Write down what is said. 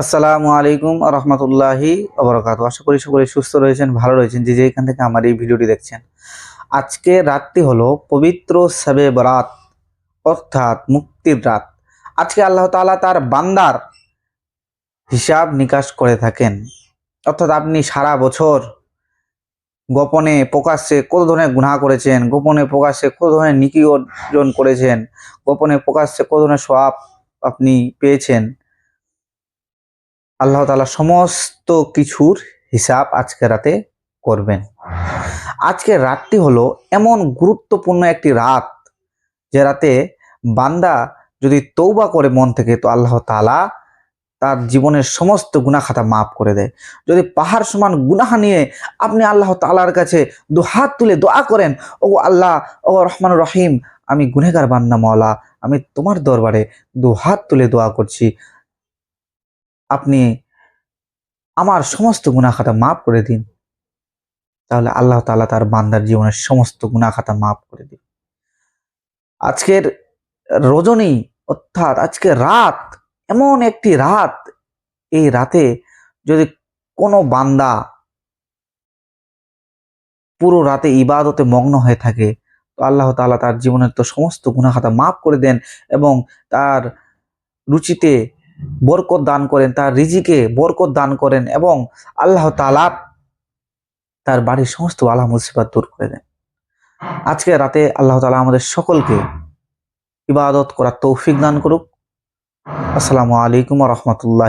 আসসালামু আলাইকুম রহমতুল্লাহি আবরকাত আশা করি সকলে সুস্থ রয়েছেন, ভালো রয়েছেন, যে যেখান থেকে আমার এই ভিডিওটি দেখছেন। আজকে রাতটি হলো পবিত্র সাবে বরাত, অর্থাৎ মুক্তির রাত। আজকে আল্লাহ তাআলা তার বান্দার হিসাব নিকাশ করে থাকেন। অর্থাৎ আপনি সারা বছর গোপনে প্রকাশ্যে কত ধরনের গুনাহ করেছেন, গোপনে প্রকাশ্যে কত ধরনের নিকি অর্জন করেছেন, গোপনে প্রকাশ্যে কত ধরনের সওয়াব আপনি পেয়েছেন আল্লাহ তাআলা সমস্ত কিছুর হিসাব আজকে রাতে করবেন। আজকের রাতটি হলো এমন গুরুত্বপূর্ণ একটি রাত যে রাতে বান্দা যদি তৌবা করে মন থেকে, তো আল্লাহ তাআলা তার জীবনের সমস্ত গুনাহ খাতা মাফ করে দেয়। যদি পাহাড় সমান গুনাহ নিয়ে আপনি আল্লাহ তালার কাছে দু হাত তুলে দোয়া করেন ও আল্লাহ ও রহমান রহিম, আমি গুনেগার বান্দা মওলা, আমি তোমার দরবারে দু হাত তুলে দোয়া করছি আপনি আমার সমস্ত গুনাহ খাতা মাফ করে দিন। তাহলে আল্লাহ তালা তার বান্দার জীবনের সমস্ত গুনাহ খাতা মাফ করে দিন আজকের রজনী অর্থাৎ আজকে রাত, এমন একটি রাত, এই রাতে যদি কোনো বান্দা পুরো রাতে ইবাদতে মগ্ন হয়ে থাকে, তো আল্লাহ তাআলা তার জীবনের তো সমস্ত গুনাহ খাতা মাফ করে দেন এবং তার রুচিতে বরকত দান করেন, তার রিজিকে বরকত দান করেন এবং আল্লাহ তালা তার বাড়ির সমস্ত আল্লাহ মুসিবাদ দূর করে দেন। আজকে রাতে আল্লাহ তালা আমাদের সকলকে ইবাদত করার তৌফিক দান করুক। আসসালামু আলাইকুম রহমতুল্লাহ